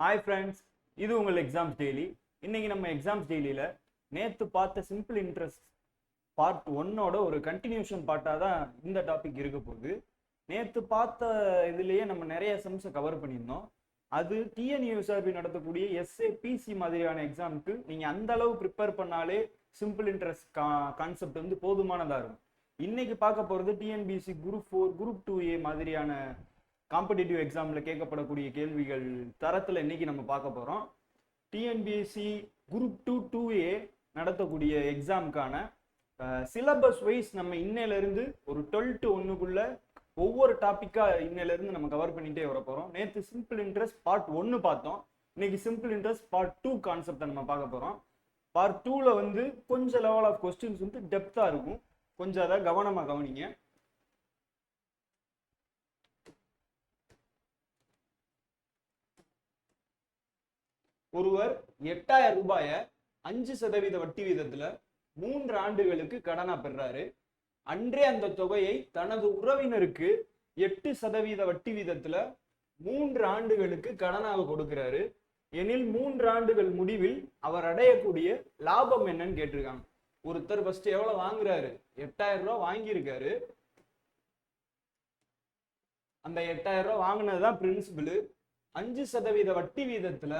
Hi friends இது உங்கள் exams daily இன்னைக்கு நம்ம எக்ஸாம்ஸ் டெய்லியில் நேற்று பார்த்த சிம்பிள் இன்ட்ரெஸ்ட் பார்ட் ஒன்னோட ஒரு கண்டினியூஷன் பார்ட்டாக தான் இந்த டாபிக் இருக்க போகுது. நேற்று பார்த்த இதுலேயே நம்ம நிறைய சம்ஸை கவர் பண்ணியிருந்தோம். அது டிஎன்யூஎஸ்ஆர்பி நடத்தக்கூடிய எஸ்ஏ பிசி மாதிரியான எக்ஸாமுக்கு நீங்கள் அந்த அளவு ப்ரிப்பேர் பண்ணாலே சிம்பிள் இன்ட்ரெஸ்ட் கா கான்செப்ட் வந்து போதுமானதாக இருக்கும். இன்னைக்கு பார்க்க போகிறது TNPC group four group two A மாதிரியான காம்படிட்டிவ் எக்ஸாமில் கேட்கப்படக்கூடிய கேள்விகள் தரத்தில் இன்னைக்கு நம்ம பார்க்க போகிறோம் TNPSC group two two A நடத்தக்கூடிய எக்ஸாமுக்கான சிலபஸ் வைஸ் நம்ம இன்னையிலேருந்து ஒரு டுவெல் டு ஒன்றுக்குள்ள ஒவ்வொரு டாப்பிக்காக இன்னையிலேருந்து நம்ம கவர் பண்ணிகிட்டே வர போகிறோம் நேற்று சிம்பிள் இன்ட்ரெஸ்ட் பார்ட் ஒன்று பார்த்தோம். இன்னைக்கு சிம்பிள் இன்ட்ரெஸ்ட் பார்ட் டூ கான்செப்டை நம்ம பார்க்க போகிறோம் பார்ட் டூவில் வந்து கொஞ்சம் லெவல் ஆஃப் கொஸ்டின்ஸ் வந்து டெப்த்தாக இருக்கும். கொஞ்சம் அதை கவனமாக கவனிங்க. ஒருவர் எட்டாயிரம் ரூபாயை அஞ்சு சதவீத வட்டி வீதத்துல மூன்று ஆண்டுகளுக்கு கடனா பெறாரு. அன்றே அந்த தொகையை தனது உறவினருக்கு எட்டு சதவீத வட்டி வீதத்துல மூன்று ஆண்டுகளுக்கு கடனாக கொடுக்கிறாரு. எனில் மூன்று ஆண்டுகள் முடிவில் அவர் அடையக்கூடிய லாபம் என்னன்னு கேட்டிருக்காங்க. ஒருத்தர் ஃபர்ஸ்ட் எவ்வளவு வாங்குறாரு? எட்டாயிரம் ரூபாய் வாங்கியிருக்காரு. அந்த எட்டாயிரம் ரூபாய் வாங்கினதுதான் பிரின்சிபிள் அஞ்சு சதவீத வட்டி வீதத்துல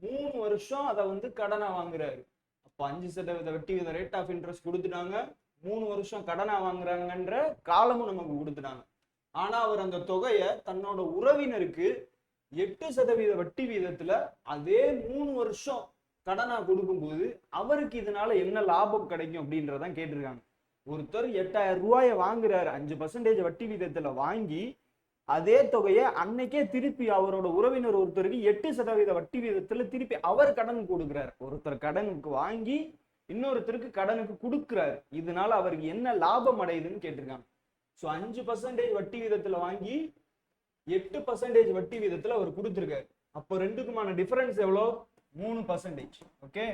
மூணு வருஷம் அதை வந்து கடனை வாங்குறாரு. அப்போ அஞ்சு சதவீத வட்டி வித ரேட் ஆஃப் இன்ட்ரெஸ்ட் கொடுத்துட்டாங்க. மூணு வருஷம் கடனை வாங்குறாங்கன்ற காலமும் நமக்கு கொடுத்துட்டாங்க. ஆனா அவர் அந்த தொகையை தன்னோட உறவினருக்கு எட்டு சதவீத வட்டி வீதத்துல அதே மூணு வருஷம் கடனா கொடுக்கும்போது அவருக்கு இதனால என்ன லாபம் கிடைக்கும் அப்படின்றதான் கேட்டிருக்காங்க. ஒருத்தர் எட்டாயிரம் ரூபாயை வாங்குறாரு. அஞ்சு பர்சன்டேஜ் வட்டி வீதத்துல வாங்கி அதே தொகையை அன்னைக்கே திருப்பி அவரோட உறவினர் ஒருத்தருக்கு எட்டு சதவீத வட்டி வீதத்துல திருப்பி அவர் கடன் கொடுக்குறார். ஒருத்தர் கடனுக்கு வாங்கி இன்னொருத்தருக்கு கடனுக்கு கொடுக்குறாரு. இதனால அவருக்கு என்ன லாபம் அடையுதுன்னு கேட்டிருக்காங்க. ஸோ அஞ்சு பர்சன்டேஜ் வட்டி வீதத்துல வாங்கி எட்டு பர்சன்டேஜ் வட்டி வீதத்துல அவர் கொடுத்துருக்காரு. அப்போ ரெண்டுக்குமான டிஃபரன்ஸ் எவ்வளோ? மூணு பர்சன்டேஜ் ஓகே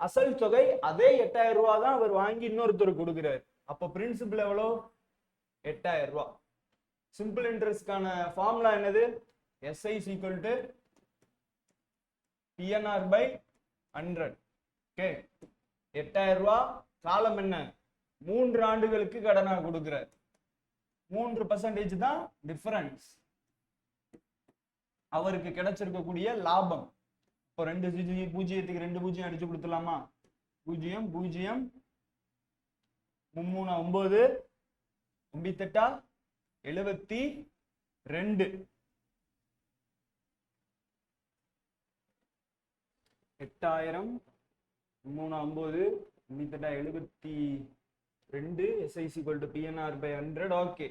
அசல் தொகை அதே எட்டாயிரம் ரூபா தான் அவர் வாங்கி இன்னொருத்தருக்கு கொடுக்குறாரு. அப்போ பிரின்சிபல் எவ்வளோ? எட்டாயிரம் ரூபா. சிம்பிள் இன்ட்ரெஸ்ட்கான ஃபார்முலா என்னது? SI equal to PNR by hundred okay எட்டாயிரம் ரூபா. காலம் என்ன? மூன்று ஆண்டுகளுக்கு கடனாக கொடுக்குற மூன்று பர்சன்டேஜ் தான் டிஃபரன்ஸ் அவருக்கு கிடைச்சிருக்கக்கூடிய லாபம். இப்போ ரெண்டு சிஜி பூஜ்ஜியத்துக்கு ரெண்டு பூஜ்ஜியம் அடிச்சு கொடுத்துடலாமா? பூஜ்ஜியம் பூஜ்ஜியம். மும்மூணா ஒன்பது. ஒம்பித்தெட்டா எழுபத்தி ரெண்டு. எட்டாயிரம் மூணு ஐம்பது மித்தட்டா எழுபத்தி ரெண்டு. SIC to PNR by hundred okay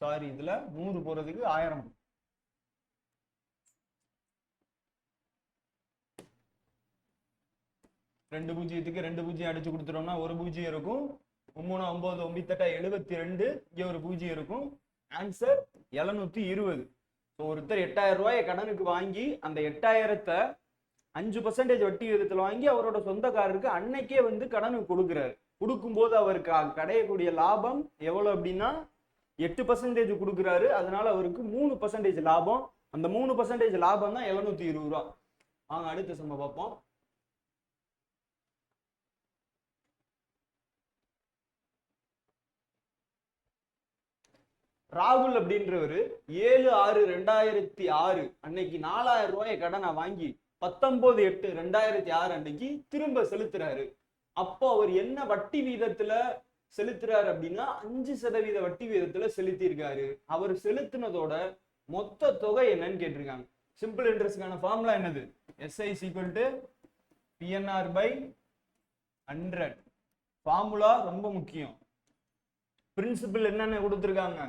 sorry இதுல நூறு போறதுக்கு ஆயிரம். ரெண்டு பூஜ்ஜியத்துக்கு ரெண்டு பூஜ்ஜியம் அடிச்சு கொடுத்துட்டோம்னா ஒரு பூஜ்ஜியம் இருக்கும். மூணு ஒன்பது ஒம்பித்தட்டா எழுபத்தி ரெண்டு. இங்கே ஒரு பூஜ்ஜியம் இருக்கும். ஆன்சர் எழுநூத்தி இருபது. ஸோ ஒருத்தர் எட்டாயிரம் ரூபாயை கடனுக்கு வாங்கி அந்த எட்டாயிரத்தை அஞ்சு பர்சன்டேஜ் வட்டி விகிதத்தில் வாங்கி அவரோட சொந்தக்காரருக்கு அன்னைக்கே வந்து கடனுக்கு கொடுக்குறாரு. கொடுக்கும்போது அவருக்கு கிடையக்கூடிய லாபம் எவ்வளோ அப்படின்னா எட்டு பர்சன்டேஜ் கொடுக்குறாரு. அதனால அவருக்கு மூணு பர்சன்டேஜ் லாபம். அந்த மூணு பர்சன்டேஜ் லாபம் தான் எழுநூத்தி இருபது ரூபா. வாங்க அடுத்த சம்பவம் பார்ப்போம். ராகுல் அப்படின்றவர் ஏழு ஆறு ரெண்டாயிரத்தி ஆறு அன்னைக்கு நாலாயிரம் ரூபாயை கடனை வாங்கி பத்தொன்பது எட்டு ரெண்டாயிரத்தி ஆறு அன்னைக்கு திரும்ப செலுத்துறாரு. அப்போ அவர் என்ன வட்டி வீதத்துல செலுத்துறாரு அப்படின்னா அஞ்சு சதவீத வட்டி வீதத்துல செலுத்தியிருக்காரு. அவர் செலுத்தினதோட மொத்த தொகை என்னன்னு கேட்டிருக்காங்க. சிம்பிள் இன்ட்ரெஸ்ட்கான ஃபார்முலா என்னது? SI equal to PNR by hundred formula ரொம்ப முக்கியம். பிரின்சிபல் என்னென்ன கொடுத்துருக்காங்க?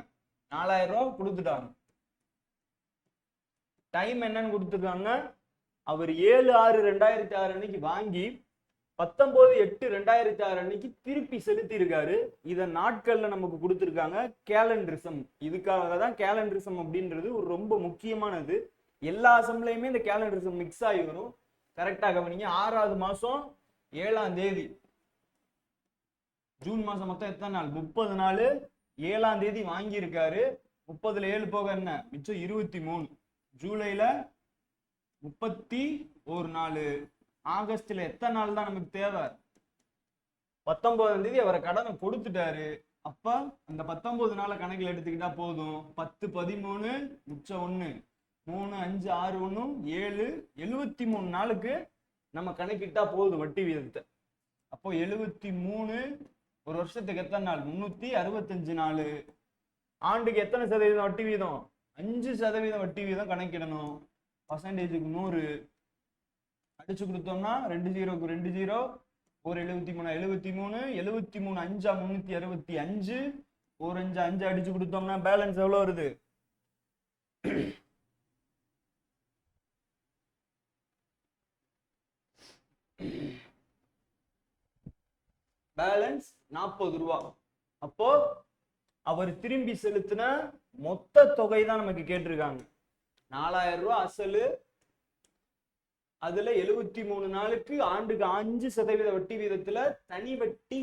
நாலாயிரம் ரூபா கொடுத்துட்டாங்க. டைம் என்னன்னு கொடுத்துருக்காங்க. அவர் ஏழு ஆறு ரெண்டாயிரத்தி ஆறு அன்னைக்கு வாங்கி பத்தொன்பது எட்டு ரெண்டாயிரத்தி ஆறு அன்னைக்கு திருப்பி செலுத்தி இருக்காரு இதை நாட்கள்ல நமக்கு கொடுத்துருக்காங்க. கேலண்டரிசம். இதுக்காக தான் கேலண்டரிசம் அப்படின்றது ஒரு ரொம்ப முக்கியமானது. எல்லா அசம்லையுமே இந்த கேலண்டரிசம் மிக்ஸ் ஆகி வரும். கரெக்டாக கவனிங்க. ஆறாவது மாசம் ஏழாம் தேதி. ஜூன் மாசம் மொத்தம் எத்தனை நாள்? முப்பது நாள். ஏழாம் தேதி வாங்கியிருக்காரு. முப்பதுல ஏழு போக என்ன? மிச்சம் இருபத்தி மூணு. ஜூலைல முப்பத்தி ஒரு நாள். ஆகஸ்ட்ல எத்தனை நாள் தான் நமக்கு தேவை? பத்தொன்பதாம் தேதி அவரை கடனை கொடுத்துட்டாரு. அப்ப அந்த பத்தொன்பது நாளை கணக்கில் எடுத்துக்கிட்டா போதும். பத்து பதிமூணு மிச்சம் ஒண்ணு. மூணு அஞ்சு ஆறு ஒண்ணு ஏழு எழுவத்தி மூணு நாளுக்கு நம்ம கணக்கிட்டா போதும் வட்டி வீதத்தை. அப்போ எழுபத்தி மூணு ஒரு வருஷத்துக்கு எத்தனை நாள்? முன்னூத்தி அறுபத்தஞ்சு நாள். ஆண்டுக்கு எத்தனை சதவீதம் வட்டி வீதம்? அஞ்சு சதவீதம் வட்டி வீதம் கணக்கிடணும். பர்சன்டேஜுக்கு நூறு. அடிச்சு கொடுத்தோம்னா ரெண்டு ஜீரோக்கு ரெண்டு ஜீரோ. ஒரு எழுபத்தி மூணு எழுபத்தி மூணு. எழுபத்தி மூணு அஞ்சா முந்நூற்றி அறுபத்தி அஞ்சு. ஒரு அஞ்சு அஞ்சு அடிச்சு கொடுத்தோம்னா பேலன்ஸ் எவ்வளோ வருது? பேலன்ஸ் நாற்பது ரூபா. அப்போ அவர் திரும்பி செலுத்தின மொத்த தொகை தான் நமக்கு கேட்டிருக்காங்க. நாலாயிரம் ரூபாய் அசலு. அதுல எழுபத்தி மூணு நாளுக்கு ஆண்டுக்கு அஞ்சு சதவீத வட்டி வீதத்துல தனி வட்டி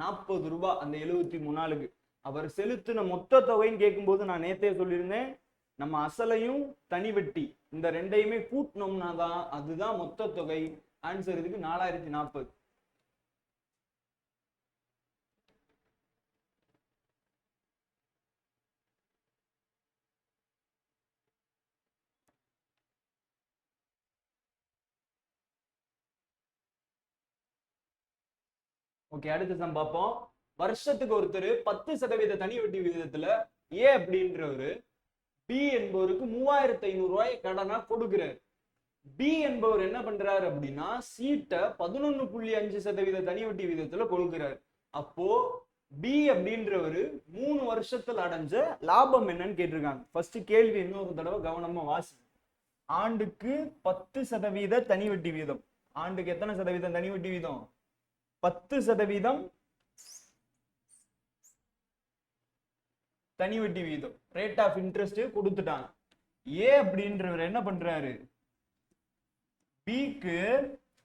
நாற்பது ரூபாய் அந்த எழுபத்தி மூணு நாளுக்கு. அவர் செலுத்தின மொத்த தொகைன்னு கேட்கும்போது நான் நேத்தே சொல்லியிருந்தேன் நம்ம அசலையும் தனி வட்டி இந்த ரெண்டையுமே கூட்டினோம்னா தான் அதுதான் மொத்த தொகை. ஆன்சர் இதுக்கு நாலாயிரத்தி நாற்பது. ஓகே அடுத்த சம் பார்ப்போம். வருஷத்துக்கு ஒருத்தர் பத்து சதவீத தனி வட்டி விகிதத்துல ஏ அப்படின்றவரு பி என்பவருக்கு மூவாயிரத்தி ஐநூறு ரூபாய் கடனா கொடுக்குறாரு. பி என்பவர் என்ன பண்றாரு அப்படின்னா சீட்டை பதினொன்னு புள்ளி அஞ்சு சதவீத தனி வட்டி விகிதத்துல கொடுக்குறாரு. அப்போ பி அப்படின்றவரு மூணு வருஷத்துல அடைஞ்ச லாபம் என்னன்னு கேட்டிருக்காங்க. ஃபர்ஸ்ட் கேள்வி இன்னொரு தடவை கவனமா வாசி. ஆண்டுக்கு பத்து சதவீத தனி வட்டி வீதம் ஆண்டுக்கு எத்தனை சதவீதம் தனி வட்டி வீதம் பத்து சதவீதம் தனி வட்டி வீதம் ரேட் ஆஃப் இன்ட்ரெஸ்ட் கொடுத்துட்டாங்க. ஏ அப்படின்றவர் என்ன பண்றாரு? பிக்கு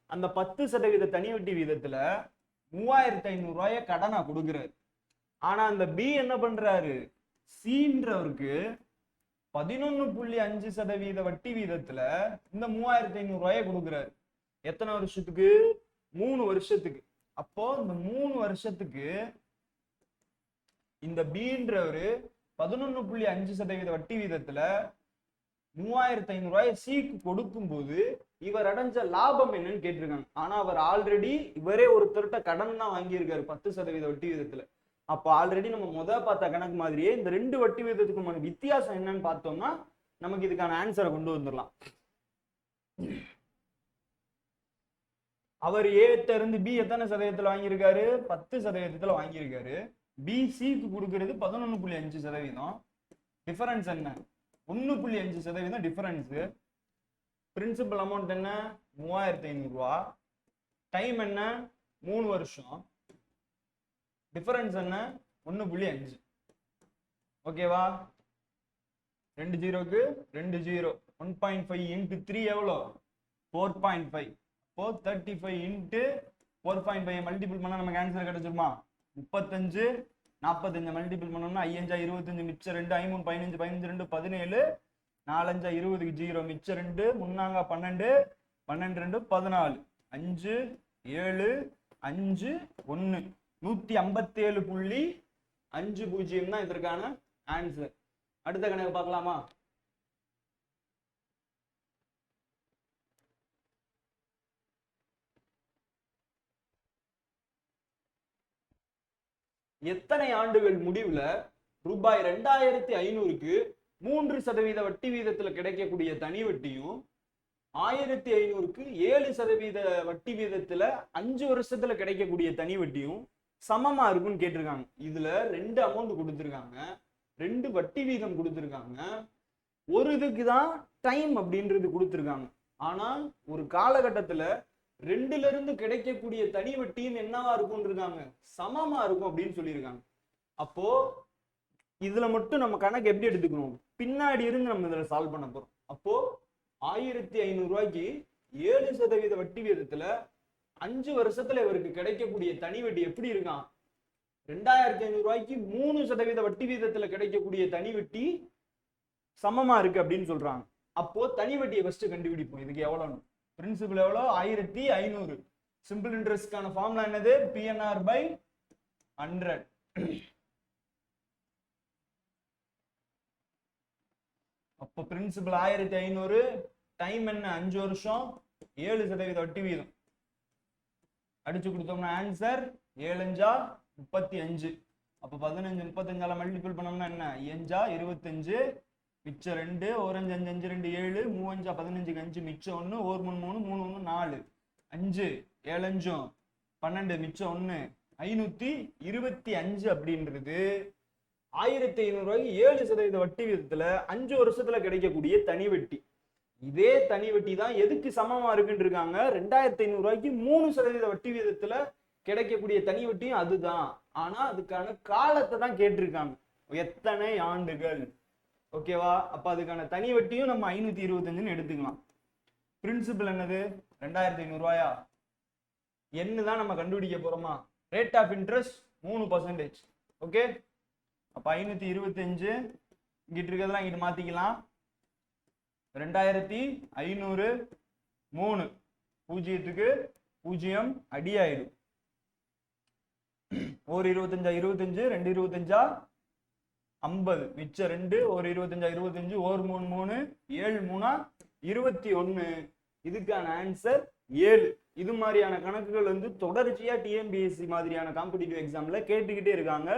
அந்த பத்து சதவீத தனி வட்டி வீதத்துல மூவாயிரத்தி ஐநூறு ரூபாய கடனா கொடுக்குறாரு. ஆனா அந்த பி என்ன பண்றாரு? சின்றவருக்கு பதினொன்னு புள்ளி அஞ்சு சதவீத வட்டி வீதத்துல இந்த மூவாயிரத்தி ஐநூறு ரூபாய கொடுக்குறாரு. எத்தனை வருஷத்துக்கு? மூணு வருஷத்துக்கு. அப்போ இந்த மூணு வருஷத்துக்கு இந்த பீன்றவரு பதினொன்னு புள்ளி அஞ்சு சதவீத வட்டி வீதத்துல மூவாயிரத்தி ஐநூறு ரூபாய் சீக்கு கொடுக்கும்போது இவர் அடைஞ்ச லாபம் என்னன்னு கேட்டிருக்காங்க. ஆனா அவர் ஆல்ரெடி இவரே ஒருத்தர்கிட்ட கடன் தான் வாங்கியிருக்காரு பத்து சதவீத வட்டி வீதத்துல. அப்போ ஆல்ரெடி நம்ம முத பார்த்த கணக்கு மாதிரியே இந்த ரெண்டு வட்டி வீதத்துக்குமான வித்தியாசம் என்னன்னு பார்த்தோம்னா நமக்கு இதுக்கான ஆன்சரை கொண்டு வந்துடலாம். அவர் ஏட்ட இருந்து பி எத்தனை சதவீதத்துல வாங்கியிருக்காரு? பத்து சதவீதத்துல வாங்கியிருக்காரு. பி சிக்கு கொடுக்கறது பதினொன்னு புள்ளி அஞ்சு சதவீதம். டிஃபரன்ஸ் என்ன? ஒன்னு புள்ளி அஞ்சு சதவீதம் டிஃபரன்ஸ் பிரின்சிபல் அமௌண்ட் என்ன? மூவாயிரத்தி ஐநூறுரூவா டைம் என்ன? மூணு வருஷம். டிஃபரன்ஸ் என்ன? ஒன்னு புள்ளி அஞ்சு. ஓகேவா ரெண்டு ஜீரோக்கு ரெண்டு zero one point five into three எவ்வளோ? Four point five four thirty five into four point five multiple பண்ணால் நமக்கு ஆன்சர் கிடச்சிருமா? முப்பத்தஞ்சு நாற்பத்தஞ்சு மல்டிபிள் பண்ணோம்னா ஐயஞ்சா இருபத்தஞ்சு மிச்சம் ரெண்டு ஐமூணு பதினஞ்சு பதினஞ்சு ரெண்டு பதினேழு நாலஞ்சா இருபதுக்கு ஜீரோ மிச்சம் ரெண்டு முன்னாங்க பன்னெண்டு பன்னெண்டு ரெண்டு பதினாலு. அஞ்சு ஏழு அஞ்சு ஒன்று நூற்றி ஐம்பத்தேழு புள்ளி அஞ்சு பூஜ்ஜியம் தான் இதற்கான ஆன்சர் அடுத்த கணக்கு பார்க்கலாமா? எத்தனை ஆண்டுகள் முடிவுல ரூபாய் ரெண்டாயிரத்தி ஐநூறுக்கு மூன்று சதவீத வட்டி வீதத்துல கிடைக்கக்கூடிய தனி வட்டியும் ஆயிரத்தி ஐநூறுக்கு ஏழு சதவீத வட்டி வீதத்துல அஞ்சு வருஷத்துல கிடைக்கக்கூடிய தனி வட்டியும் சமமா இருக்கும்னு கேட்டிருக்காங்க. இதுல ரெண்டு அமௌண்ட் கொடுத்துருக்காங்க. ரெண்டு வட்டி வீதம் கொடுத்துருக்காங்க. ஒரு இதுக்கு தான் டைம் அப்படின்றது கொடுத்துருக்காங்க. ஆனா ஒரு காலகட்டத்துல ரெண்டுல இருந்து கிடைக்கக்கூடிய தனி வட்டியும் என்னவா இருக்கும் இருக்காங்க? சமமா இருக்கும் அப்படின்னு சொல்லியிருக்காங்க. அப்போ இதுல மட்டும் நம்ம கணக்கு எப்படி எடுத்துக்கணும்? பின்னாடி இருந்து நம்ம இதுல சால்வ் பண்ண போறோம். அப்போ ஆயிரத்தி ஐநூறு ரூபாய்க்கு ஏழு சதவீத வட்டி வீதத்துல அஞ்சு வருஷத்துல இவருக்கு கிடைக்கக்கூடிய தனி வட்டி எப்படி இருக்கான்? ரெண்டாயிரத்தி ஐநூறு ரூபாய்க்கு மூணு சதவீத வட்டி வீதத்துல கிடைக்கக்கூடிய தனி வட்டி சமமா இருக்கு அப்படின்னு சொல்றாங்க. அப்போ தனி வட்டியை ஃபர்ஸ்ட் கண்டுபிடிப்போம். இதுக்கு எவ்வளவு பிரின்சிபல் எவ்வளோ? ஆயிரத்தி ஐநூறு. சிம்பிள் இன்ட்ரெஸ்ட்கான ஃபார்முலா என்னது? பிஎன்ஆர் பை ஹண்ட்ரட் அப்போ பிரின்சிபல் ஆயிரத்தி ஐநூறு. டைம் என்ன? அஞ்சு வருஷம். ஏழு சதவீத வட்டி வீதம். அடிச்சு கொடுத்தோம்னா ஆன்சர் ஏழஞ்சா முப்பத்தி அஞ்சு. அப்போ பதினஞ்சு முப்பத்தஞ்சால மல்டிபிள் பண்ணோம்னா என்ன? ஏஞ்சா இருபத்தஞ்சு. மிச்சம் ரெண்டு ஓரஞ்சு அஞ்சு அஞ்சு ரெண்டு ஏழு மூவஞ்சா பதினஞ்சுக்கு அஞ்சு மிச்சம் ஒன்று ஓர் மூணு மூணு மூணு ஒன்று நாலு அஞ்சு ஏழஞ்சும் பன்னெண்டு மிச்சம் ஒன்று ஐநூற்றி இருபத்தி அஞ்சு அப்படின்றது ஆயிரத்தி ஐநூறுரூவாய்க்கு ஏழு சதவீத வட்டி விதத்தில் அஞ்சு வருஷத்தில் கிடைக்கக்கூடிய தனி வட்டி. இதே தனி வட்டி தான் எதுக்கு சமமாக இருக்குன்னு இருக்காங்க? ரெண்டாயிரத்தி ஐநூறுரூவாய்க்கு மூணு சதவீத வட்டி விதத்தில் கிடைக்கக்கூடிய தனி வட்டியும் அதுதான். ஆனால் அதுக்கான காலத்தை தான் கேட்டிருக்காங்க. எத்தனை ஆண்டுகள்? ஓகேவா? அப்போ அதுக்கான தனி வட்டியும் நம்ம ஐநூத்தி இருபத்தஞ்சுன்னு எடுத்துக்கலாம். பிரின்சிபல் என்னது? ரெண்டாயிரத்தி ஐநூறுரூவாயா என்ன தான் நம்ம கண்டுபிடிக்க போறோமா? ரேட் ஆஃப் இன்ட்ரெஸ்ட் மூணு பர்சன்டேஜ் ஓகே அப்போ ஐநூத்தி இருபத்தஞ்சு இங்கிட்டு இருக்கிறதெல்லாம் இங்கிட்டு மாத்திக்கலாம். ரெண்டாயிரத்தி ஐநூறு மூணு. பூஜ்ஜியத்துக்கு பூஜ்ஜியம் அடி ஆயிடும். ஒரு இருபத்தஞ்சா இருபத்தஞ்சு ரெண்டு இருபத்தஞ்சா ஐம்பது மிச்சம் ரெண்டு ஒரு இருபத்தஞ்சா இருபத்தஞ்சு ஒரு மூணு மூணு ஏழு மூணா இருபத்தி ஒன்று இதுக்கான ஆன்சர் ஏழு. இது மாதிரியான கணக்குகள் வந்து தொடர்ச்சியாக டிஎன்பிஎஸ்சி மாதிரியான காம்படிட்டிவ் எக்ஸாமில் கேட்டுக்கிட்டே இருக்காங்க.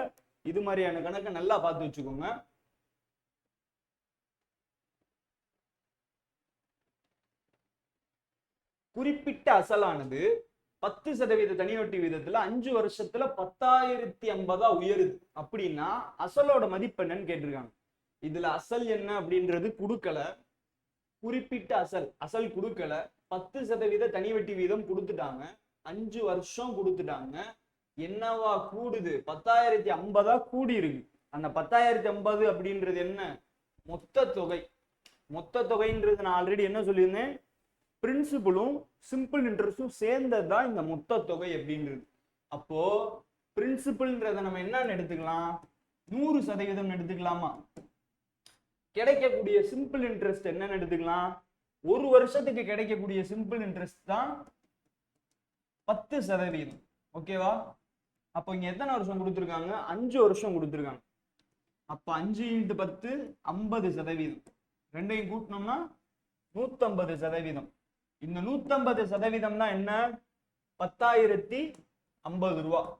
இது மாதிரியான கணக்கை நல்லா பார்த்து வச்சுக்கோங்க. குறிப்பிட்ட அசலானது பத்து சதவீத தனி வட்டி வீதத்துல அஞ்சு வருஷத்துல பத்தாயிரத்தி ஐம்பதா உயருது. அப்படின்னா அசலோட மதிப்பு என்னன்னு கேட்டிருக்காங்க. இதுல அசல் என்ன அப்படின்றது கொடுக்கல. குறிப்பிட்ட அசல் அசல் கொடுக்கல. பத்து சதவீத தனி வட்டி வீதம் கொடுத்துட்டாங்க. அஞ்சு வருஷம் கொடுத்துட்டாங்க. என்னவா கூடுது? பத்தாயிரத்தி ஐம்பதா கூடி இருக்கு. அந்த பத்தாயிரத்தி ஐம்பது அப்படின்றது என்ன? மொத்த தொகை. மொத்த தொகைன்றது நான் ஆல்ரெடி என்ன சொல்லியிருந்தேன்? பிரின்சிபலும் சிம்பிள் இன்ட்ரெஸ்டும் சேர்ந்தது தான் இந்த மொத்த தொகை அப்படின்றது அப்போ பிரின்சிபல்ன்றத நம்ம என்னன்னு எடுத்துக்கலாம்? நூறு சதவீதம் எடுத்துக்கலாமா? கிடைக்கக்கூடிய சிம்பிள் இன்ட்ரெஸ்ட் என்னன்னு எடுத்துக்கலாம்? ஒரு வருஷத்துக்கு கிடைக்கக்கூடிய சிம்பிள் இன்ட்ரெஸ்ட் தான் பத்து சதவீதம். ஓகேவா அப்போ இங்க எத்தனை வருஷம் கொடுத்துருக்காங்க? அஞ்சு வருஷம் கொடுத்துருக்காங்க. அப்ப அஞ்சு இன்ட்டு பத்து ஐம்பது சதவீதம். ரெண்டையும் கூட்டினோம்னா நூத்தம்பது சதவீதம். இந்த நூத்தம்பது சதவீதம்னா என்ன? பத்தாயிரத்தி ஐம்பது ரூபா.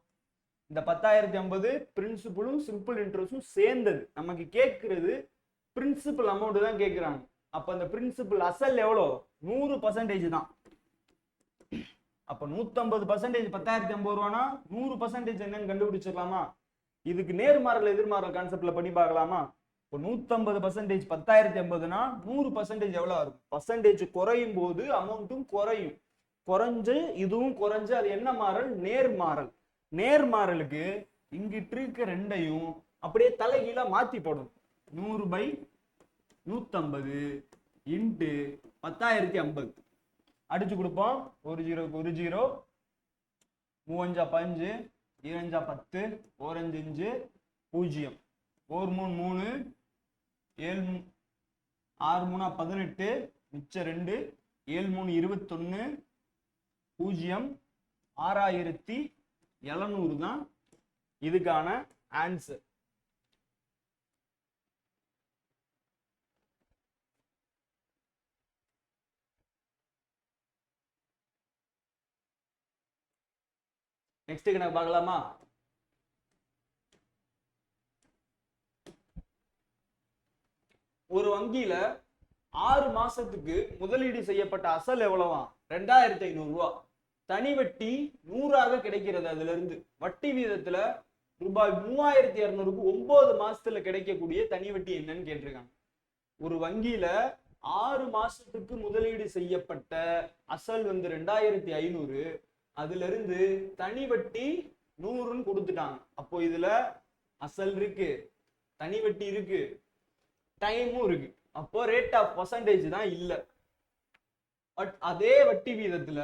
இந்த பத்தாயிரத்தி ஐம்பது பிரின்சிபலும் சிம்பிள் இன்ட்ரெஸ்டும் சேர்ந்தது. நமக்கு கேட்கறது பிரின்சிபல் அமௌண்ட் தான் கேட்குறாங்க. அப்ப அந்த பிரின்சிபல் அசல் எவ்வளோ? நூறு பர்சன்டேஜ் தான். அப்ப நூத்தம்பது பர்சன்டேஜ் பத்தாயிரத்தி ஐம்பது ரூபானா? நூறு பர்சன்டேஜ் என்னன்னு கண்டுபிடிச்சிடலாமா? இதுக்கு நேர்மாறல் எதிர்மாறல் கான்செப்ட்ல பண்ணி பார்க்கலாமா? இப்போ நூத்தம்பது பர்சன்டேஜ் பத்தாயிரத்தி ஐம்பதுனா நூறு பர்சன்டேஜ் எவ்வளோ இருக்கும் பர்சன்டேஜ் குறையும் போது அமௌண்ட்டும் குறையும். குறைஞ்சு இதுவும் குறைஞ்சு அது என்ன மாறல்? நேர்மாறல். நேர்மாறலுக்கு இங்கிட்டு இருக்க ரெண்டையும் அப்படியே தலைகீழா மாத்தி போடும் நூறு பை நூற்றம்பது இன்ட்டு பத்தாயிரத்தி ஐம்பது. அடிச்சு கொடுப்போம். ஒரு ஜீரோக்கு ஒரு ஜீரோ. மூவஞ்சா பஞ்சு இரஞ்சா பத்து ஓரஞ்சு அஞ்சு பூஜ்ஜியம். ஒரு மூணு மூணு ஏழு மூ- ஆறு மூணா பதினெட்டு மிச்சம் ரெண்டு ஏழு மூணு இருபத்தொன்னு பூஜ்ஜியம் ஆறாயிரத்தி எழுநூறு தான் இதுக்கான ஆன்சர் நெக்ஸ்ட் கணக்கு பார்க்கலாமா? ஒரு வங்கியில ஆறு மாசத்துக்கு முதலீடு செய்யப்பட்ட அசல் எவ்வளவா? ரெண்டாயிரத்தி ஐநூறு ரூபா தனி வட்டி நூறாக கிடைக்கிறது அதுல இருந்து வட்டி வீதத்துல ரூபாய் மூவாயிரத்தி இருநூறுக்கு ஒன்பது மாசத்துல கிடைக்கக்கூடிய தனி வட்டி என்னன்னு கேட்டிருக்காங்க. ஒரு வங்கியில ஆறு மாசத்துக்கு முதலீடு செய்யப்பட்ட அசல் வந்து ரெண்டாயிரத்தி ஐநூறு. அதுல இருந்து தனி வட்டி நூறுன்னு கொடுத்துட்டாங்க. அப்போ இதுல அசல் இருக்கு தனி வட்டி இருக்கு. டைமும் இருக்கு. அப்போ ரேட் ஆஃப் பர்சன்டேஜ் தான் இல்ல. பட் அதே வட்டி வீதத்துல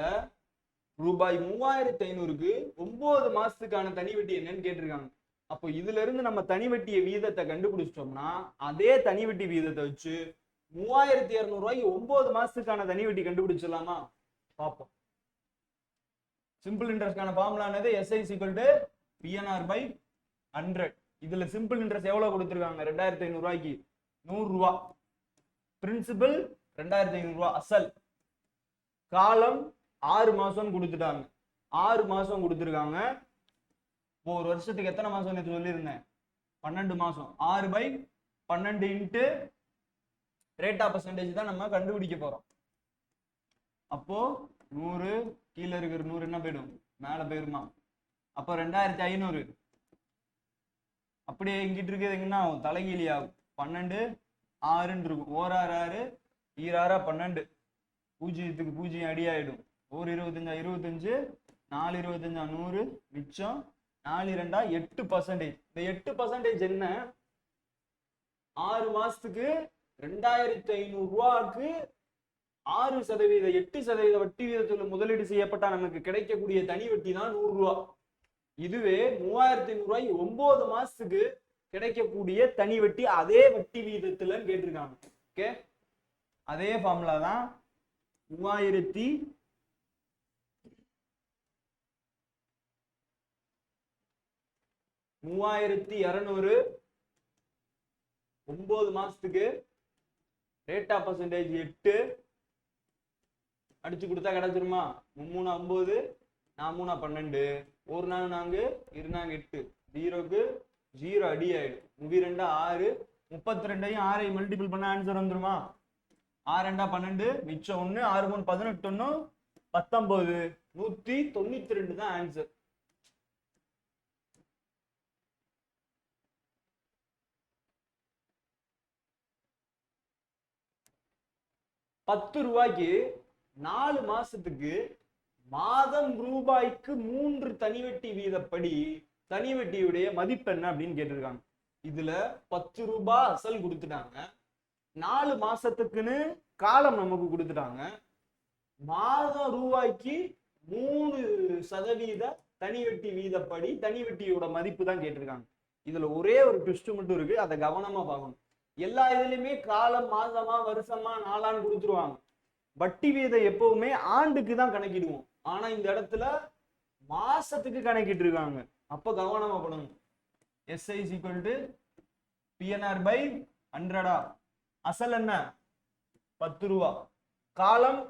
ரூபாய் மூவாயிரத்தி ஐநூறுக்கு ஒன்பது மாசத்துக்கான தனி வட்டி என்னன்னு கேட்டிருக்காங்க. அப்போ இதுல இருந்து நம்ம தனி வட்டிய வீதத்தை கண்டுபிடிச்சிட்டோம்னா அதே தனி வட்டி வீதத்தை வச்சு மூவாயிரத்தி இருநூறு ரூபாய்க்கு ஒன்பது மாசத்துக்கான தனி வட்டி கண்டுபிடிச்சிடலாமா? பார்ப்போம். சிம்பிள் இன்ட்ரெஸ்ட்கான ஃபார்முலானது SI equal to PNR by hundred இதுல சிம்பிள் இன்ட்ரெஸ்ட் எவ்வளவு கொடுத்துருக்காங்க? ரெண்டாயிரத்தி ஐநூறு ரூபாய்க்கு நூறு ரூபா பிரின்சிபல் ரெண்டாயிரத்தி ஐநூறு ரூபா அசல். காலம் ஆறு மாசம் கொடுத்துட்டாங்க. ஆறு மாசம் கொடுத்துருக்காங்க. இப்போ ஒரு வருஷத்துக்கு எத்தனை மாசம் நேற்று சொல்லியிருந்தேன்? பன்னெண்டு மாசம். ஆறு பை பன்னெண்டு இன்ட்டு ரேட் ஆஃப் பர்சன்டேஜ் தான் நம்ம கண்டுபிடிக்க போறோம். அப்போ நூறு கீழே இருக்கிற நூறு என்ன போயிடும்? மேலே போயிருமா? அப்போ ரெண்டாயிரத்தி ஐநூறு. அப்படியே இங்கிட்டு இருக்கிறது என்ன ஆகும் தலைகீழி ஆகும். பன்னெண்டு ஆறுன்னு இருக்கும். ஓர் ஆறு ஆறு ஈராறா பன்னெண்டு. பூஜ்ஜியத்துக்கு பூஜ்ஜியம் அடி ஆயிடும் ஒரு இருபத்தஞ்சா இருபத்தஞ்சு நாலு இருபத்தஞ்சா நூறு மிச்சம் நாலு ரெண்டா எட்டு பர்சன்டேஜ் இந்த எட்டு பர்சன்டேஜ் என்ன? ஆறு மாசத்துக்கு ரெண்டாயிரத்தி ஐநூறு ரூபாவுக்கு ஆறு சதவீத எட்டு சதவீத வட்டி வீதத்தில் முதலீடு செய்யப்பட்டா நமக்கு கிடைக்கக்கூடிய தனி வட்டி தான் நூறு ரூபா. இதுவே மூவாயிரத்தி ஐநூறு ரூபாய் ஒன்பது மாசத்துக்கு கிடைக்கக்கூடிய தனி வட்டி அதே வட்டி வீதத்துல கேட்டிருக்காங்க. ஓகே அதே ஃபார்முலா தான் மூவாயிரத்தி மூவாயிரத்தி இரநூறு ஒன்பது மாசத்துக்கு ரேட் ஆஃப் பர்சன்டேஜ் எட்டு. அடிச்சு கொடுத்தா கிடைச்சிருமா? மும்மூணு ஐம்பது நான் மூணா பன்னெண்டு. ஒரு நாள் நான்கு இரு நாங்க எட்டு. ஜீரோக்கு ஜீரோ அடி ஆயிடும். முவி ரெண்டா ஆறு முப்பத்தி ரெண்டையும் ஆறையும் மல்டிபிள் பண்ண ஆன்சர் வந்துருமா? ஆறு ரெண்டா பன்னெண்டு மிச்சம் ஒன்று ஆறு மூணு பதினெட்டு ஒன்று பத்தொன்பது. நூத்தி தொண்ணூத்தி ரெண்டு தான் ஆன்சர் பத்து ரூபாய்க்கு நாலு மாசத்துக்கு மாதம் ரூபாய்க்கு மூன்று தனிவெட்டி வீதப்படி தனிவட்டியுடைய மதிப்பு என்ன அப்படின்னு கேட்டிருக்காங்க. இதுல பத்து ரூபாய் அசல் கொடுத்துட்டாங்க. நாலு மாசத்துக்குன்னு காலம் நமக்கு கொடுத்துட்டாங்க. மாதம் ரூபாய்க்கு மூணு சதவீத தனிவட்டி வீதப்படி தனிவட்டியோட மதிப்பு தான் கேட்டிருக்காங்க. இதுல ஒரே ஒரு ட்விஸ்ட் மட்டும் இருக்கு. அதை கவனமா பார்க்கணும். எல்லா இதுலயுமே காலம் மாசமா வருஷமா நாளான்னு கொடுத்துருவாங்க. வட்டி வீதம் எப்பவுமே ஆண்டுக்கு தான் கணக்கிடுவோம். ஆனா இந்த இடத்துல மாசத்துக்கு கணக்கிட்டு இருக்காங்க அப்ப கவனமா பண்ணுங்க SI equal to PNR by ஹண்ட்ரடா அசல் என்ன? பத்து ரூபா. காலம்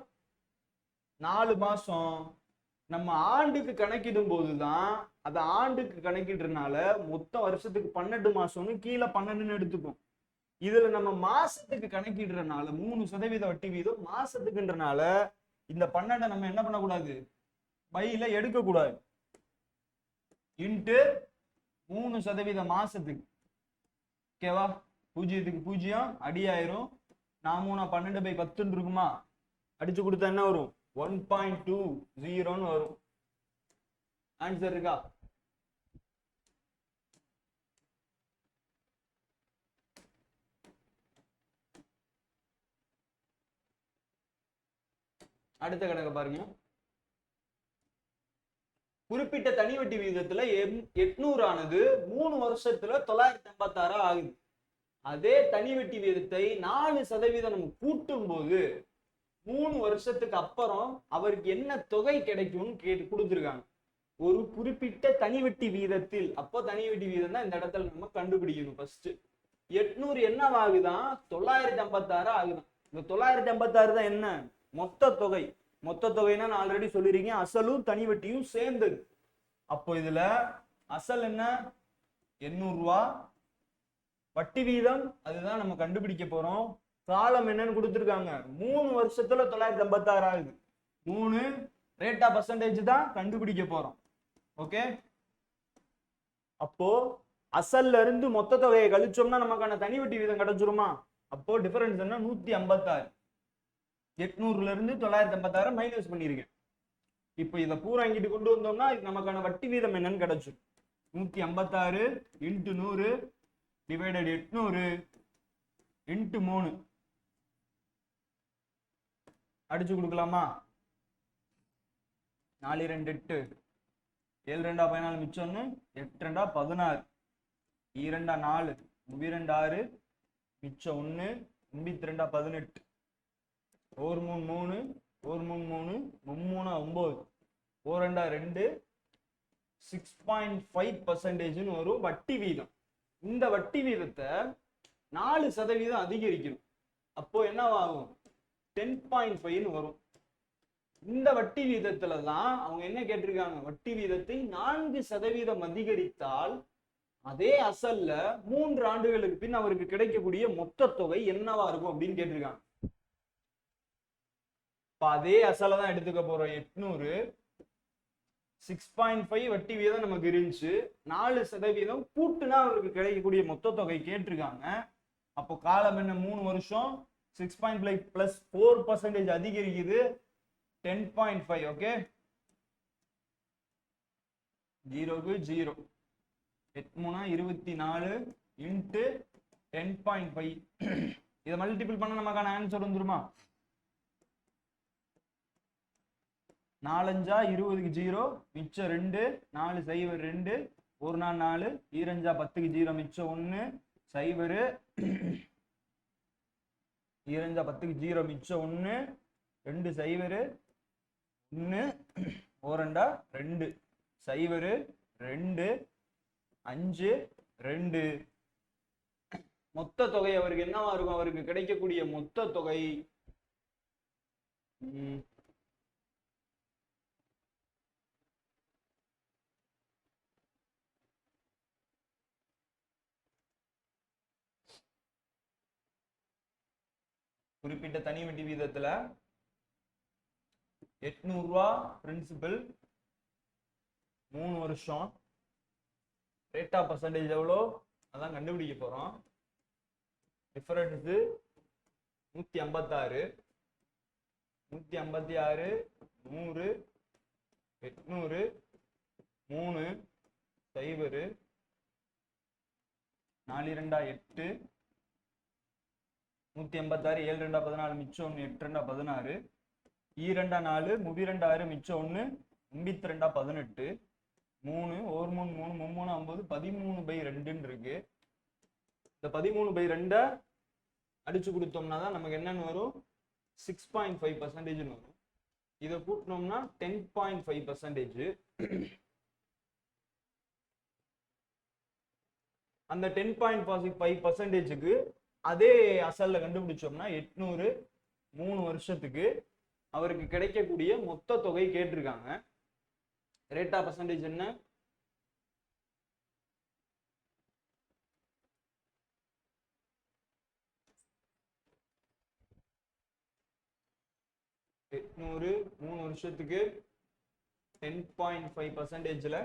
நாலு மாசம். நம்ம ஆண்டுக்கு கணக்கிடும் போதுதான் அதை ஆண்டுக்கு கணக்கிடுறதுனால மொத்த வருஷத்துக்கு பன்னெண்டு மாசம்னு கீழே பன்னெண்டுன்னு எடுத்துக்கும் இதுல நம்ம மாசத்துக்கு கணக்கிடுறதுனால மூணு சதவீத வட்டி வீதம் மாசத்துக்குன்றனால இந்த பன்னெண்டை நம்ம என்ன பண்ணக்கூடாது? பையில எடுக்க கூடாது இன்ட்டு மூணு சதவீத மாசத்துக்கு. ஓகேவா பூஜ்ஜியத்துக்கு பூஜ்ஜியம் அடி ஆயிரும் நான் மூணா பன்னெண்டு பை பத்துன்னு இருக்குமா? அடிச்சு கொடுத்தா என்ன வரும்? ஒன் பாயிண்ட் டூ ஜீரோன்னு வரும். ஆன்சர் இருக்கா? அடுத்த கணக்கை பாருங்க. குறிப்பிட்ட தனி வட்டி விகிதத்துல எட்நூறு ஆனது மூணு வருஷத்துல தொள்ளாயிரத்தி ஐம்பத்தாறு ஆகுது. அதே தனி வட்டி விகிதத்தை நாலு சதவீதம் நம்ம கூட்டும் போது மூணு வருஷத்துக்கு அப்புறம் அவருக்கு என்ன தொகை கிடைக்கும்னு கேட்டு கொடுத்துருக்காங்க. ஒரு குறிப்பிட்ட தனி வட்டி வீதத்தில் அப்போ தனி வட்டி வீதம் தான் இந்த இடத்துல நம்ம கண்டுபிடிக்கணும் ஃபர்ஸ்ட் எட்நூறு என்னவாகுதான்? தொள்ளாயிரத்தி ஐம்பத்தாறு ஆகுதான். இந்த தொள்ளாயிரத்தி ஐம்பத்தாறு தான் என்ன? மொத்த தொகை. மொத்த தொகைன்னா நான் ஆல்ரெடி சொல்லியிருக்கேன் அசலும் தனி வட்டியும் சேர்ந்து. அப்போ இதுல அசல் என்ன? எண்ணூறு ரூபா. வட்டி வீதம் அதுதான் நம்ம கண்டுபிடிக்க போறோம். காலம் என்னன்னு கொடுத்துருக்காங்க. மூணு வருஷத்துல தொள்ளாயிரத்தி ஐம்பத்தாறு ஆகுது. மூணு ரேட் ஆஃப் பர்சன்டேஜ் தான் கண்டுபிடிக்க போறோம். ஓகே அப்போ அசல்ல இருந்து மொத்த தொகையை கழிச்சோம்னா நமக்கான தனி வட்டி வீதம் கிடைச்சிருமா? அப்போ டிஃபரன்ஸ் என்ன? நூத்தி ஐம்பத்தாறு. எட்நூறுல இருந்து தொள்ளாயிரத்தி ஐம்பத்தாறு மைனஸ் பண்ணியிருக்கேன் இப்போ இதை பூரா இங்கிட்டு கொண்டு வந்தோம்னா இது நமக்கான வட்டி வீதம் என்னன்னு கிடைச்சிடும் நூத்தி ஐம்பத்தாறு இன்ட்டு நூறு டிவைடட் எட்நூறு இன்ட்டு மூணு. அடிச்சு கொடுக்கலாமா? நாலு ரெண்டு எட்டு. ஏழு ரெண்டா பதினாலு மிச்சம் ஒன்று எட்டு ரெண்டா பதினாறு. இரண்டா நாலு. முவி ரெண்டு ஆறு. மிச்சம் ஒன்று எண்பத்தி ரெண்டா பதினெட்டு. ஒரு மூணு மூணு ஒரு மூணு மூணு மும்மூணா ஒம்பது. ஒரு ரெண்டா. ரெண்டு சிக்ஸ் பாயிண்ட் ஃபைவ் பர்சன்டேஜ்னு வரும். வட்டி வீதம். இந்த வட்டி வீதத்தை நாலு சதவீதம் அதிகரிக்கணும். அப்போ என்னவாகும்? டென் பாயிண்ட் ஃபைவ்னு வரும். இந்த வட்டி வீதத்துல தான் அவங்க என்ன கேட்டிருக்காங்க? வட்டி வீதத்தை நான்கு சதவீதம் அதிகரித்தால் அதே அசல்ல மூன்று ஆண்டுகளுக்கு பின் அவருக்கு கிடைக்கக்கூடிய மொத்த தொகை என்னவா இருக்கும் அப்படின்னு கேட்டிருக்காங்க. இப்போ அதே அசலை தான் எடுத்துக்க போறோம். எட்நூறு. சிக்ஸ் பாயிண்ட் ஃபைவ் வட்டி வீதம் நமக்கு இருந்துச்சு. நாலு சதவீதம் கூட்டுனா அவருக்கு கிடைக்கக்கூடிய மொத்த தொகை கேட்டிருக்காங்க. அப்போ காலம் என்ன? மூணு வருஷம். Six point five plus four percentage அதிகரிக்குது. டென் பாயிண்ட் ஃபைவ் ஓகே ஜீரோக்கு ஜீரோ. எட்டு இருபத்தி நாலு இன்ட்டு டென் பாயிண்ட் ஃபைவ் இதை மல்டிபிள் பண்ண நமக்கான ஆன்சர் வந்துருமா? நாலஞ்சா இருபதுக்கு ஜீரோ மிச்சம் ரெண்டு நாலு சைவர் ரெண்டு ஒரு நாள் நாலு ஈரஞ்சா பத்துக்கு ஜீரோ மிச்சம் ஒன்று சைவரு ஈரஞ்சா பத்துக்கு ஜீரோ மிச்சம் ஒன்று ரெண்டு சைவரு ஒன்று ஓரண்டா ரெண்டு சைவரு ரெண்டு அஞ்சு ரெண்டு. மொத்த தொகை அவருக்கு என்னவா இருக்கும்? அவருக்கு கிடைக்கக்கூடிய மொத்த தொகை குறிப்பிட்ட தனி வட்டி வீதத்துல எட்நூறு ரூபா பிரின்சிபல் மூணு வருஷம். ரேட் ஆஃப் பர்சன்டேஜ் எவ்வளோ? அதான் கண்டுபிடிக்க போகிறோம் டிஃபரன்ஸு நூற்றி ஐம்பத்தாறு. நூற்றி ஐம்பத்தி ஆறு நூறு எட்நூறு மூணு சைபரு நாலு இரண்டா எட்டு. நூற்றி எண்பத்தாறு ஏழு ரெண்டா பதினாலு மிச்சம் ஒன்று எட்டு ரெண்டா பதினாறு. ஈ ரெண்டா நாலு முடி ரெண்டா ஆறு மிச்சம் ஒன்று எண்பத்தி ரெண்டா பதினெட்டு. மூணு ஒரு மூணு மூணு மும்மூணு ஐம்பது பதிமூணு பை ரெண்டுன்னு இருக்கு. இந்த பதிமூணு பை ரெண்டை அடிச்சு கொடுத்தோம்னா தான் நமக்கு என்னன்னு வரும்? சிக்ஸ் பாயிண்ட் ஃபைவ் பர்சன்டேஜ்னு வரும். இதை கூட்டினோம்னா டென் பாயிண்ட் ஃபைவ் பர்சன்டேஜ் அந்த டென் பாயிண்ட் ஃபைவ் பர்சன்டேஜுக்கு அதே அசல்ல கண்டுபிடிச்சோம்னா எட்நூறு மூணு வருஷத்துக்கு அவருக்கு கிடைக்கக்கூடிய மொத்த தொகை கேட்டிருக்காங்க. ரேட் ஆஃப் பர்சன்டேஜ் என்ன? எட்நூறு மூணு வருஷத்துக்கு டென் பாயிண்ட் ஃபைவ் பர்சன்டேஜில்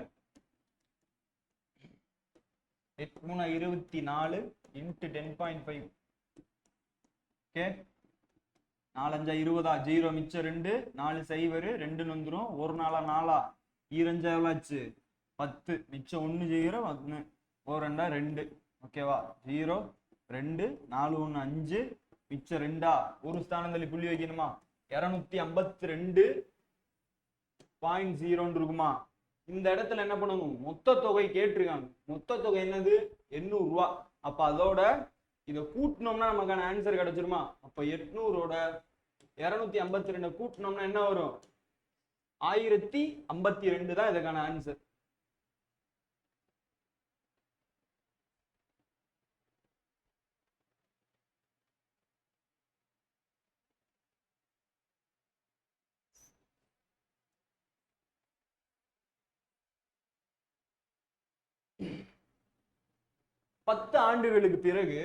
எட் மூணு இருபத்தி நாலு into ten point five okay நாலஞ்சா இருபதா? ஜீரோ மிச்சம் ரெண்டு. நாலு சைவரு ரெண்டுன்னு வந்துடும் ஒரு நாளா நாளா? ஈரஞ்சா எவ்வளோச்சு பத்து. மிச்சம் ஒன்று ஜீரோ ஒன்று ஒரு ரெண்டா ரெண்டு. ஓகேவா ஜீரோ ரெண்டு. நாலு ஒன்று அஞ்சு. மிச்சம் ரெண்டா? ஒரு ஸ்தானத்தில் புள்ளி வைக்கணுமா? இரநூத்தி ஐம்பத்தி ரெண்டு. பாயிண்ட் ஜீரோன்னு இருக்குமா? இந்த இடத்துல என்ன பண்ணணும்? மொத்த தொகை கேட்டிருக்காங்க. மொத்த தொகை என்னது? எண்ணூறு ரூபா அப்ப அதோட இதை கூட்டினோம்னா நமக்கான ஆன்சர் கிடைச்சிருமா? அப்ப எட்நூறோட இருநூத்தி ஐம்பத்தி ரெண்டு கூட்டினோம்னா என்ன வரும்? ஆயிரத்தி ஐம்பத்தி ரெண்டு தான் இதுக்கான ஆன்சர் பத்து ஆண்டுகளுக்கு பிறகு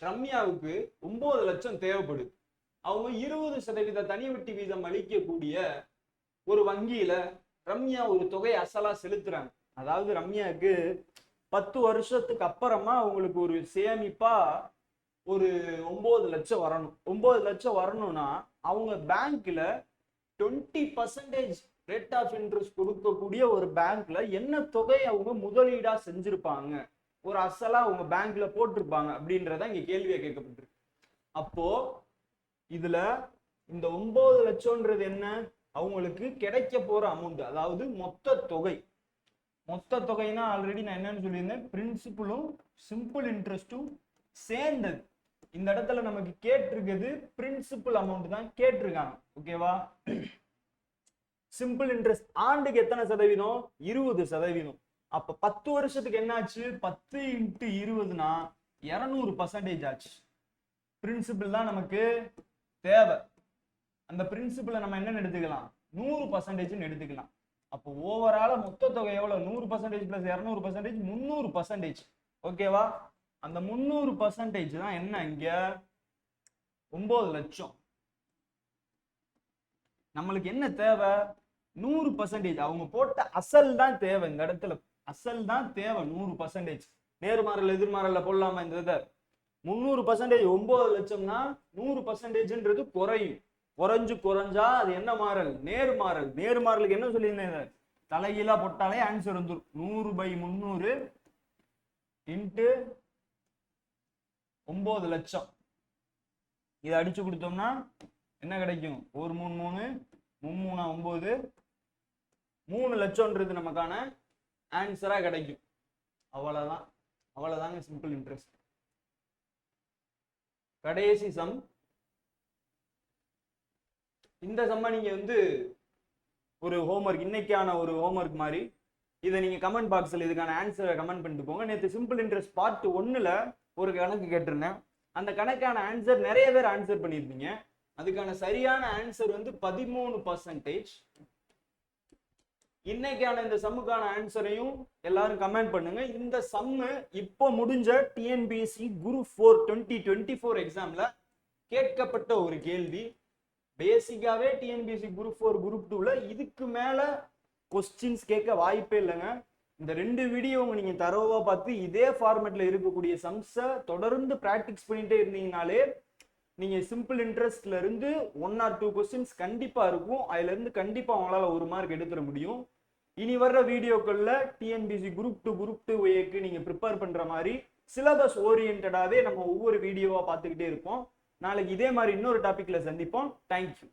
ரம்யாவுக்கு ஒன்பது லட்சம் தேவைப்படுது. அவங்க இருபது சதவீத தனி வட்டி வீதம் அளிக்கக்கூடிய ஒரு வங்கியில ரம்யா ஒரு தொகை அசலா செலுத்துறாங்க. அதாவது ரம்யாவுக்கு பத்து வருஷத்துக்கு அப்புறமா அவங்களுக்கு ஒரு சேமிப்பா ஒரு ஒன்பது லட்சம் வரணும். ஒன்பது லட்சம் வரணும்னா அவங்க பேங்க்ல twenty percentage rate of interest கொடுக்கக்கூடிய ஒரு பேங்க்ல என்ன தொகை அவங்க முதலீடா செஞ்சிருப்பாங்க? ஒரு அசலா அவங்க பேங்க்ல போட்டிருப்பாங்க அப்படின்றத இங்க கேள்வியை கேட்கப்பட்டிருக்கு. அப்போ இதுல இந்த ஒன்பது லட்சம்ன்றது என்ன? அவங்களுக்கு கிடைக்க போற அமௌண்ட் அதாவது மொத்த தொகை. மொத்த தொகைனா ஆல்ரெடி நான் என்னன்னு சொல்லியிருந்தேன். பிரின்சிபலும் சிம்பிள் இன்ட்ரெஸ்ட்டும் சேர்ந்தது. இந்த இடத்துல நமக்கு கேட்டிருக்கிறது பிரின்சிபல் அமௌண்ட் தான் கேட்டிருக்காங்க. ஓகேவா சிம்பிள் இன்ட்ரெஸ்ட் ஆண்டுக்கு எத்தனை சதவீதம்? இருபது சதவீதம். அப்ப பத்து வருஷத்துக்கு என்னாச்சு? பத்து இன்ட்டு இருபதுனா இருநூறு பர்சன்டேஜ் ஆச்சு. பிரின்சிபிள் தான் நமக்கு தேவை. அந்த பிரின்சிபலை நம்ம என்னன்னு எடுத்துக்கலாம். நூறு பர்சன்டேஜ்னு எடுத்துக்கலாம். அப்போ ஓவரால மொத்த தொகை எவ்வளவு? நூறு பர்சன்டேஜ் பிளஸ் இரநூறு பர்சன்டேஜ் முந்நூறு பர்சன்டேஜ் ஓகேவா அந்த முந்நூறு பர்சன்டேஜ் தான் என்ன இங்க? ஒன்பது லட்சம். நம்மளுக்கு என்ன தேவை? நூறு பர்சன்டேஜ் அவங்க போட்ட அசல் தான் தேவை. இந்த இடத்துல அசல் தான் தேவை நூறு பர்சன்டேஜ் நேர்மாறல் எதிர்மாறல போடலாமா இந்த இதை? முந்நூறு பர்சன்டேஜ் ஒன்பது லட்சம்னா நூறு பர்சன்டேஜ்ன்றது குறையும். குறைஞ்சு குறைஞ்சா அது என்ன மாறல்? நேர்மாறல். நேர்மாறலுக்கு என்ன சொல்லியிருந்தேன் தலைகீழா போட்டாலே ஆன்சர் வந்துடும் நூறு பை முந்நூறு இன்ட்டு ஒன்பது லட்சம். இதை அடிச்சு கொடுத்தோம்னா என்ன கிடைக்கும்? ஒரு மூணு மூணு மும்மூணா ஒன்பது மூணு லட்சம்ன்றது நமக்கான ஆன்சராக கிடைக்கும். அவ்வளோதான் அவ்வளோதாங்க சிம்பிள் இன்ட்ரெஸ்ட் கடைசி சம் இந்த சம்மை நீங்கள் வந்து ஒரு ஹோம்ஒர்க் இன்னைக்கான ஒரு ஹோம்ஒர்க் மாதிரி இதை நீங்கள் கமெண்ட் பாக்ஸில் இதுக்கான ஆன்சரை கமெண்ட் பண்ணிட்டு போங்க. நேற்று சிம்பிள் இன்ட்ரெஸ்ட் பார்ட் ஒன்றில் ஒரு கணக்கு கேட்டிருந்தேன். அந்த கணக்கான ஆன்சர் நிறைய பேர் ஆன்சர் பண்ணியிருந்தீங்க அதுக்கான சரியான ஆன்சர் வந்து பதிமூணு பர்சன்டேஜ் இன்னைக்கான இந்த சம்முக்கான ஆன்சரையும் எல்லாரும் கமெண்ட் பண்ணுங்க. இந்த சம்மு இப்போ முடிஞ்ச TNPSC group four twenty twenty four எக்ஸாம்ல கேட்கப்பட்ட ஒரு கேள்வி. பேசிக்காவே டிஎன்பிஎஸ்சி குரூப் ஃபோர் குரூப் டூல இதுக்கு மேல கொஸ்டின்ஸ் கேட்க வாய்ப்பே இல்லைங்க. இந்த ரெண்டு வீடியோ நீங்க தரவா பார்த்து இதே ஃபார்மேட்ல இருக்கக்கூடிய சம்ஸை தொடர்ந்து ப்ராக்டிஸ் பண்ணிட்டே இருந்தீங்கனாலே நீங்க சிம்பிள் இன்ட்ரெஸ்ட்ல இருந்து ஒன் ஆர் டூ கொஸ்டின்ஸ் கண்டிப்பா இருக்கும். அதுல இருந்து கண்டிப்பா ஒரு மார்க் எடுத்துட முடியும். இனி வர்ற வீடியோக்கள்ல TNPSC group two group two ஏக்கு நீங்க ப்ரிப்பேர் பண்ற மாதிரி சிலபஸ் ஓரியன்டாவே நம்ம ஒவ்வொரு வீடியோவா பார்த்துக்கிட்டே இருப்போம். நாளைக்கு இதே மாதிரி இன்னொரு டாபிக்ல சந்திப்போம். தேங்க்யூ